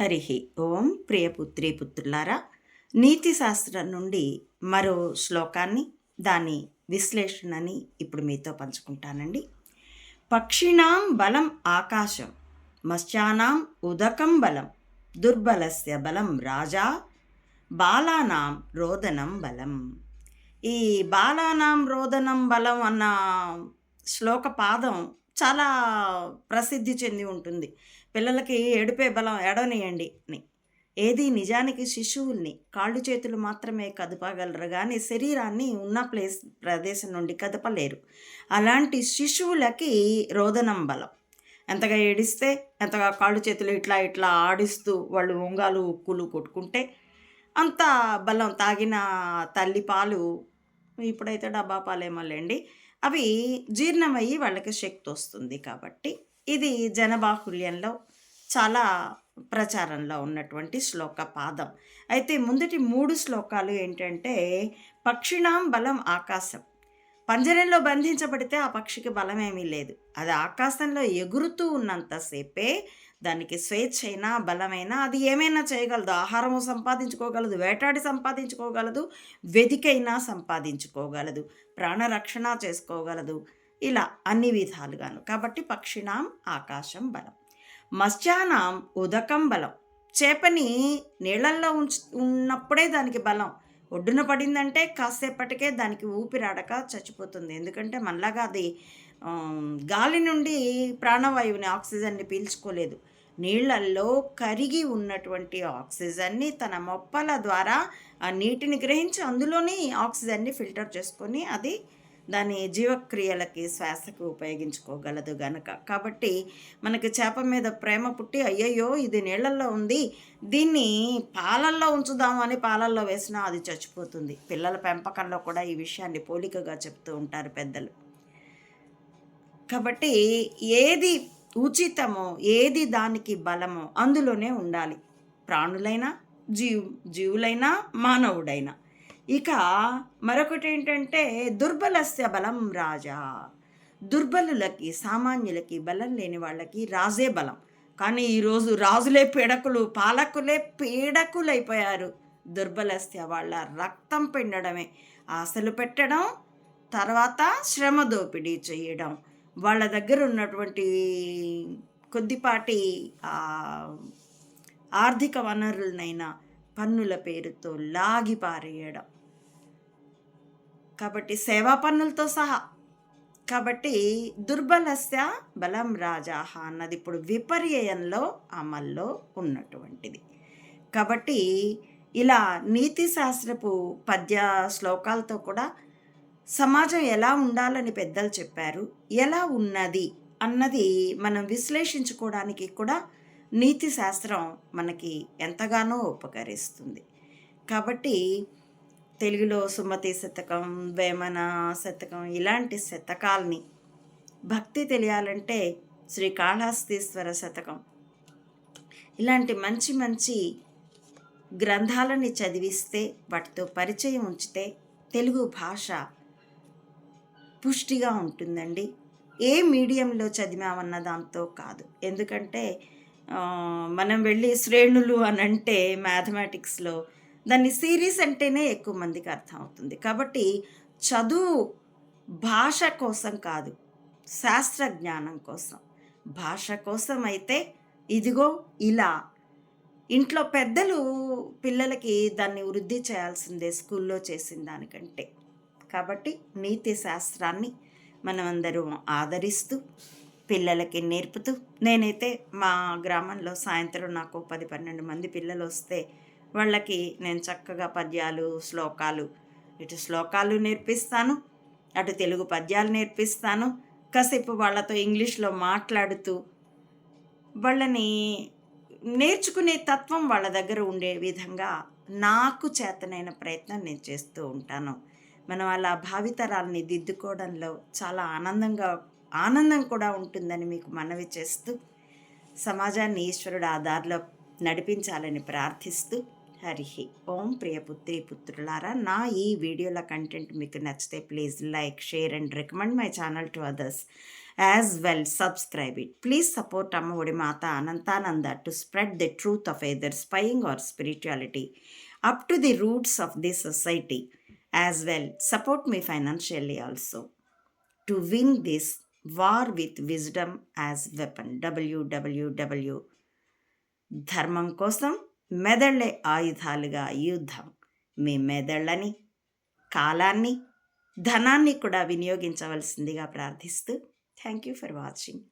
హరి ఓం ప్రియపుత్రి పుత్రులారా నీతి శాస్త్రం నుండి మరో శ్లోకాన్ని దాని విశ్లేషణని ఇప్పుడు మీతో పంచుకుంటానండి. పక్షిణాం బలం ఆకాశం మత్స్యానాం ఉదకం బలం దుర్బలస్య బలం రాజా బాలానాం రోదనం బలం. ఈ బాలానాం రోదనం బలం అన్న శ్లోక పాదం చాలా ప్రసిద్ధి చెంది ఉంటుంది. పిల్లలకి ఏడుపే బలం ఏడవనియండి అని ఏది నిజానికి శిశువుల్ని కాళ్ళు చేతులు మాత్రమే కదపగలరు కానీ శరీరాన్ని ఉన్న ప్లేస్ ప్రదేశం నుండి కదపలేరు. అలాంటి శిశువులకి రోదనం బలం. ఎంతగా ఏడిస్తే ఎంతగా కాళ్ళు చేతులు ఇట్లా ఇట్లా ఆడిస్తూ వాళ్ళు ఒంగాలు ఉక్కులు కొట్టుకుంటే అంత బలం తాగిన తల్లి పాలు ఇప్పుడైతే డబ్బా పాలేమోలేండి. అవి జీర్ణమయ్యి వాళ్ళకి శక్తి వస్తుంది కాబట్టి ఇది జనబాహుల్యంలో చాలా ప్రచారంలో ఉన్నటువంటి శ్లోక పాదం. అయితే ముందటి మూడు శ్లోకాలు ఏంటంటే పక్షిణాం బలం ఆకాశం. పంజరంలో బంధించబడితే ఆ పక్షికి బలమేమీ లేదు. అది ఆకాశంలో ఎగురుతూ ఉన్నంతసేపే దానికి స్వేచ్ఛ అయినా బలమైనా అది ఏమైనా చేయగలదు. ఆహారము సంపాదించుకోగలదు వేటాడి సంపాదించుకోగలదు వెదికైనా సంపాదించుకోగలదు ప్రాణరక్షణ చేసుకోగలదు. ఇలా అన్ని విధాలుగాను. కాబట్టి పక్షినాం ఆకాశం బలం. మత్స్యానాం ఉదకం బలం. చేపని నీళ్ళల్లో ఉంచు ఉన్నప్పుడే దానికి బలం. ఒడ్డున పడిందంటే కాసేపటికే దానికి ఊపిరాడక చచ్చిపోతుంది. ఎందుకంటే మనలాగా అది గాలి నుండి ప్రాణవాయువుని ఆక్సిజన్ని పీల్చుకోలేదు. నీళ్ళల్లో కరిగి ఉన్నటువంటి ఆక్సిజన్ని తన మొప్పల ద్వారా ఆ నీటిని గ్రహించి అందులోని ఆక్సిజన్ని ఫిల్టర్ చేసుకొని అది దాని జీవక్రియలకి శ్వాసకు ఉపయోగించుకోగలదు గనక. కాబట్టి మనకి చేప మీద ప్రేమ పుట్టి అయ్యయ్యో ఇది నీళ్ళల్లో ఉంది దీన్ని పాలల్లో ఉంచుదాము అని పాలల్లో వేసినా అది చచ్చిపోతుంది. పిల్లల పెంపకంలో కూడా ఈ విషయాన్ని పోలికగా చెప్తూ ఉంటారు పెద్దలు. కాబట్టి ఏది ఉచితమో ఏది దానికి బలమో అందులోనే ఉండాలి. ప్రాణులైనా జీవు జీవులైనా మానవుడైనా. ఇక మరొకటి ఏంటంటే దుర్బలస్య బలం రాజా. దుర్బలులకి సామాన్యులకి బలం లేని వాళ్ళకి రాజే బలం. కానీ ఈరోజు రాజులే పీడకులు పాలకులే పీడకులైపోయారు. దుర్బలస్య వాళ్ళ రక్తం పిండడమే. ఆశలు పెట్టడం తర్వాత శ్రమ దోపిడీ చేయడం. వాళ్ళ దగ్గర ఉన్నటువంటి కొద్దిపాటి ఆర్థిక వనరులనైనా పన్నుల పేరుతో లాగిపారేయడం కాబట్టి సేవా పన్నులతో సహా. కాబట్టి దుర్బలస్య బలం రాజాహ అన్నది ఇప్పుడు విపర్యయంలో అమల్లో ఉన్నటువంటిది. కాబట్టి ఇలా నీతి శాస్త్రపు పద్య శ్లోకాలతో కూడా సమాజం ఎలా ఉండాలని పెద్దలు చెప్పారు ఎలా ఉన్నది అన్నది మనం విశ్లేషించుకోవడానికి కూడా నీతి శాస్త్రం మనకి ఎంతగానో ఉపకరిస్తుంది. కాబట్టి తెలుగులో సుమతి శతకం వేమన శతకం ఇలాంటి శతకాల్ని భక్తి తెలియాలంటే శ్రీ కాళహస్తీశ్వర శతకం. ఇలాంటి మంచి మంచి గ్రంథాలని చదివిస్తే వాటితో పరిచయం ఉంచితే తెలుగు భాష పుష్టిగా ఉంటుందండి. ఏ మీడియంలో చదివామన్న దాంతో కాదు. ఎందుకంటే మనం వెళ్ళి శ్రేణులు అని అంటే మ్యాథమెటిక్స్లో దాన్ని సిరీస్ అంటేనే ఎక్కువ మందికి అర్థం అవుతుంది కాబట్టి చదువు భాష కోసం కాదు శాస్త్ర జ్ఞానం కోసం. భాష కోసం అయితే ఇదిగో ఇలా. ఇంట్లో పెద్దలు పిల్లలకి దాన్ని వృద్ధి చేయాల్సిందే స్కూల్లో చేసిన దానికంటే. కాబట్టి నీతి శాస్త్రాన్ని మనమందరం ఆదరిస్తూ పిల్లలకి నేర్పుతూ నేనైతే మా గ్రామంలో సాయంత్రం నాకు పది పన్నెండు మంది పిల్లలు వస్తే వాళ్ళకి నేను చక్కగా పద్యాలు శ్లోకాలు ఇటు శ్లోకాలు నేర్పిస్తాను అటు తెలుగు పద్యాలు నేర్పిస్తాను. కాసేపు వాళ్ళతో ఇంగ్లీష్లో మాట్లాడుతూ వాళ్ళని నేర్చుకునే తత్వం వాళ్ళ దగ్గర ఉండే విధంగా నాకు చేతనైన ప్రయత్నం నేను చేస్తూ ఉంటాను. మనం అలా భావితరాల్ని దిద్దుకోవడంలో చాలా ఆనందంగా ఆనందం కూడా ఉంటుందని మీకు మనవి చేస్తూ సమాజాన్ని ఈశ్వరుడు ఆ దారిలో నడిపించాలని ప్రార్థిస్తూ హరి ఓం ప్రియపుత్రి పుత్రులారా నా ఈ వీడియోల కంటెంట్ మీకు నచ్చితే please like share and recommend my channel to others. As well subscribe it. Please support Ammaodi Mata Anantananda to spread the truth of either spying or spirituality up to the roots of the society. As well support me financially also. To win this war with wisdom as weapon. WWW ధర్మం కోసం మెదళ్ళే ఆయుధాలుగా యుద్ధం. మీ మెదళ్ళని కాలాన్ని ధనాన్ని కూడా వినియోగించవలసిందిగా ప్రార్థిస్తూ thank you for watching.